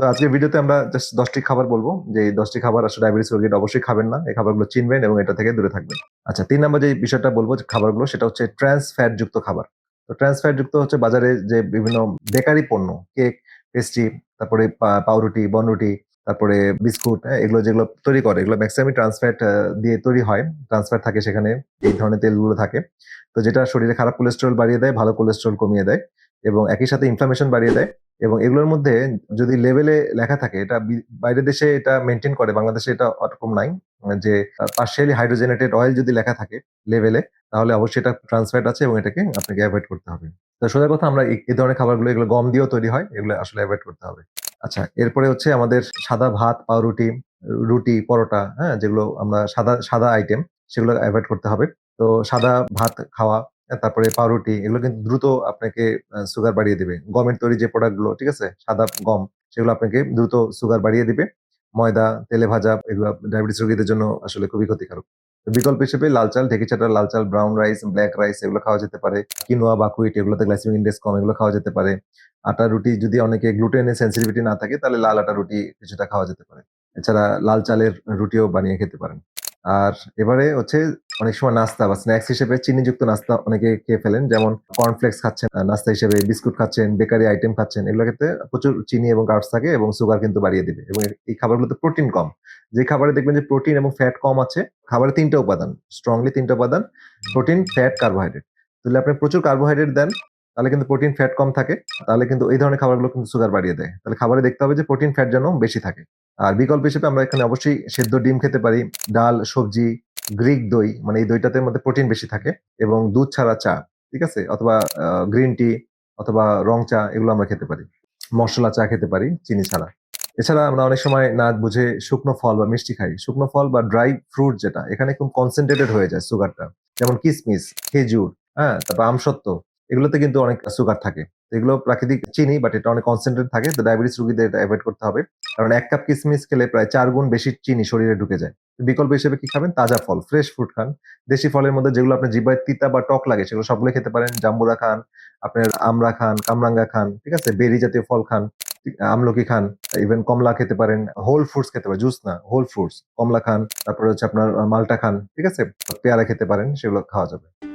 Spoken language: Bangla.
তো আজকের ভিডিওতে আমরা জাস্ট দশটি খাবার বলব। যে এই দশটি খাবার আসলে ডায়াবেটিস রোগীরা অবশ্যই খাবেন না। এই খাবারগুলো চিনবেন এবং এটা থেকে দূরে থাকবেন। আচ্ছা তিন নম্বর যে বিষয়টা বলব যে খাবারগুলো সেটা হচ্ছে ট্রান্স ফ্যাট যুক্ত খাবার। তো ট্রান্স ফ্যাট যুক্ত হচ্ছে বাজারে যে বিভিন্ন বেকারি পণ্য কেক পেস্ট্রি তারপরে পাউরুটি বনরুটি তারপরে বিস্কুট হ্যাঁ, এগুলো যেগুলো তৈরি করে এগুলো ম্যাক্সিমাম ট্রান্সফ্যাট দিয়ে তৈরি হয়। ট্রান্সফ্যাট থাকে সেখানে এই ধরনের তেলগুলো থাকে। তো যেটা শরীরে খারাপ কোলেস্টেরল বাড়িয়ে দেয় ভালো কোলেস্টেরল কমিয়ে দেয় এবং একই সাথে ইনফ্লামেশন বাড়িয়ে দেয়। এবং এগুলোর মধ্যে যদি লেভেলে লেখা থাকে, এটা বাইরের দেশে এটা মেনটেন করে, বাংলাদেশে এটা ওরকম নাই যে পার্শিয়ালি হাইড্রোজেনেটেড অয়েল যদি লেখা থাকে লেভেলে তাহলে অবশ্যই এটা ট্রান্সফ্যাট আছে এবং এটাকে আপনাকে অ্যাভয়েড করতে হবে। তো সোজা কথা, আমরা এই- ধরনের খাবারগুলো, এগুলো গম দিয়েও তৈরি হয়, এগুলো আসলে অ্যাভয়েড করতে হবে। আচ্ছা এরপরে হচ্ছে আমাদের সাদা ভাত, পাউরুটি, রুটি, পরোটা হ্যাঁ যেগুলো আমরা সাদা সাদা আইটেম সেগুলো অ্যাভয়েড করতে হবে। তো সাদা ভাত খাওয়া তারপরে পাউরুটি, এগুলো কিন্তু দ্রুত আপনাকে সুগার বাড়িয়ে দিবে। গমের তৈরি যে প্রোডাক্টগুলো ঠিক আছে? সাদা গম, সেগুলো আপনাকে দ্রুত সুগার বাড়িয়ে দিবে। ময়দা, তেলে ভাজা, এগুলো ডায়াবেটিস রোগীদের জন্য আসলে খুবই ক্ষতিকারক। বিকল্প হিসেবে লাল চাল, ঢেকি চাটা লাল চাল ব্রাউন রাইস ব্ল্যাক রাইস এগুলো খাওয়া যেতে পারে। কিনোয়া বাকুইট, এগুলোতে গ্লাইসেমিক ইন্ডেক্স কম, এগুলো খাওয়া যেতে পারে। আটা, রুটি যদি অনেকে গ্লুটেনের সেন্সিটিভিটি না থাকে, তাহলে লাল আটা, রুটি কিছুটা খাওয়া যেতে পারে। এছাড়া লাল চালের রুটিও বানিয়ে খেতে পারেন। আর এবারে হচ্ছে অনেক সময় নাস্তা বা স্ন্যাক্স হিসেবে চিনিযুক্ত নাস্তা অনেকে খেয়ে ফেলেন। যেমন কর্নফ্লেক্স খাচ্ছেন নাস্তা হিসেবে বিস্কুট খাচ্ছেন বেকারি আইটেম খাচ্ছেন এগুলো ক্ষেত্রে প্রচুর চিনি এবং কার্বস থাকে এবং সুগার কিন্তু বাড়িয়ে দিবে এবং এই খাবারগুলোতে প্রোটিন কম। যে খাবারে দেখবেন যে প্রোটিন এবং ফ্যাট কম আছে, খাবারে তিনটা উপাদান স্ট্রংলি তিনটা উপাদান প্রোটিন ফ্যাট কার্বোহাইড্রেট তাহলে আপনি প্রচুর কার্বোহাইড্রেট দেন, তাহলে কিন্তু প্রোটিন ফ্যাট কম থাকে, তাহলে কিন্তু এই ধরনের খাবারগুলো কিন্তু সুগার বাড়িয়ে দেয়। তাহলে খাবারে দেখতে হবে যে প্রোটিন ফ্যাট যেন বেশি থাকে। আর বিকল্প হিসেবে আমরা এখানে অবশ্যই সেদ্ধ ডিম খেতে পারি, ডাল, সবজি গ্রিক দই মানে এই দইটাতে মধ্যে প্রোটিন বেশি থাকে এবং দুধ ছাড়া চা, ঠিক আছে? অথবা গ্রিন টি অথবা রং চা, এগুলো আমরা খেতে পারি। মশলা চা খেতে পারি, চিনি ছাড়া। এছাড়া আমরা অনেক সময় না বুঝে শুকনো ফল বা মিষ্টি খাই। শুকনো ফল বা ড্রাই ফ্রুট যেটা, এখানে খুব কনসেন্ট্রেটেড হয়ে যায় সুগারটা যেমন কিসমিস, খেজুর হ্যাঁ? তারপর আমসত্ত্ব, এগুলোতে কিন্তু অনেক সুগার থাকে। এগুলো প্রাকৃতিক চিনি বাট এটা অনেক কনসেন্ট্রেট থাকে। তো ডায়াবেটিস রোগীদের এটা অ্যাভয়েড করতে হবে। কারণ এক কাপ কিসমিস খেলে প্রায় চার গুণ বেশি চিনি শরীরে ঢুকে যায়। বিকল্প হিসেবে কি খাবেন? তাজা ফল ফ্রেশ ফ্রুট খান। দেশি ফলের মধ্যে যেগুলো আপনার জিব্বায় তিতা বা টক লাগে, সেগুলো সবগুলো খেতে পারেন। জাম্বুরা খান, আপনার আমড়া খান, কামরাঙ্গা খান, ঠিক আছে? বেরি জাতীয় ফল খান আমলকি খান ইভেন কমলা খেতে পারেন। হোল ফ্রুটস খেতে পারেন জুস না হোল ফ্রুটস কমলা খান, তারপরে হচ্ছে আপনার মালটা খান, ঠিক আছে? পেয়ারা খেতে পারেন, সেগুলো খাওয়া যাবে।